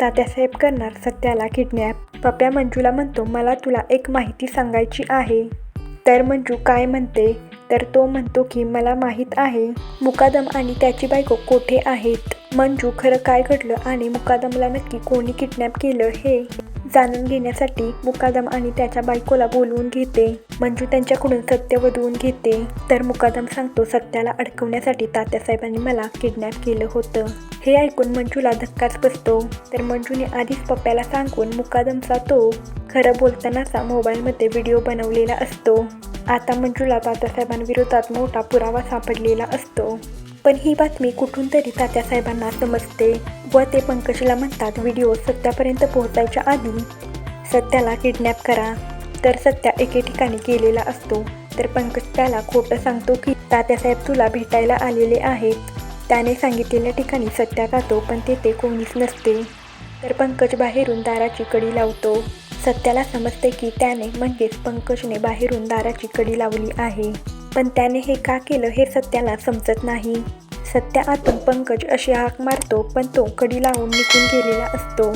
तात्यासाहेब करणार सत्याला किडनॅप पप्या मंजूला म्हणतो मला तुला एक माहिती सांगायची आहे. तर मंजू काय म्हणते? तर तो म्हणतो की मला माहीत आहे मुकादम आणि त्याची बायको कोठे आहेत? मंजू खरं काय घडलं आणि मुकादमला नक्की कोणी किडनॅप केलं हे? जाणून घेण्यासाठी मुकादम आणि त्याच्या बायकोला बोलवून घेते. मंजू त्यांच्याकडून सत्य वधवून घेते. तर मुकादम सांगतो सत्याला अडकवण्यासाठी तात्यासाहेबांनी मला किडनॅप केलं होतं. हे ऐकून मंजूला धक्काच बसतो. तर मंजूने आधीच पप्प्याला सांगून मुकादमचा तो खरं बोलतानाचा मोबाईलमध्ये व्हिडिओ बनवलेला असतो. आता मंजूला तात्यासाहेबांविरोधात मोठा पुरावा सापडलेला असतो. पण ही बातमी कुठून तरी तात्यासाहेबांना समजते व ते पंकजला म्हणतात व्हिडिओ सत्यापर्यंत पोहोचायच्या आधी सत्याला किडनॅप करा. तर सत्या एके ठिकाणी गेलेला असतो. तर पंकज त्याला खोटं सांगतो की तात्यासाहेब तुला भेटायला आलेले आहेत. त्याने सांगितलेल्या ठिकाणी सत्या जातो पण तेथे कोणीच नसते तर पंकज बाहेरून दाराची कडी लावतो. सत्याला समजते की त्याने म्हणजेच पंकजने बाहेरून दाराची कडी लावली आहे. पण त्याने हे का केलं हे सत्याला समजत नाही. सत्या आतून पंकज अशी हाक मारतो पण तो कडी लावून निघून गेलेला असतो.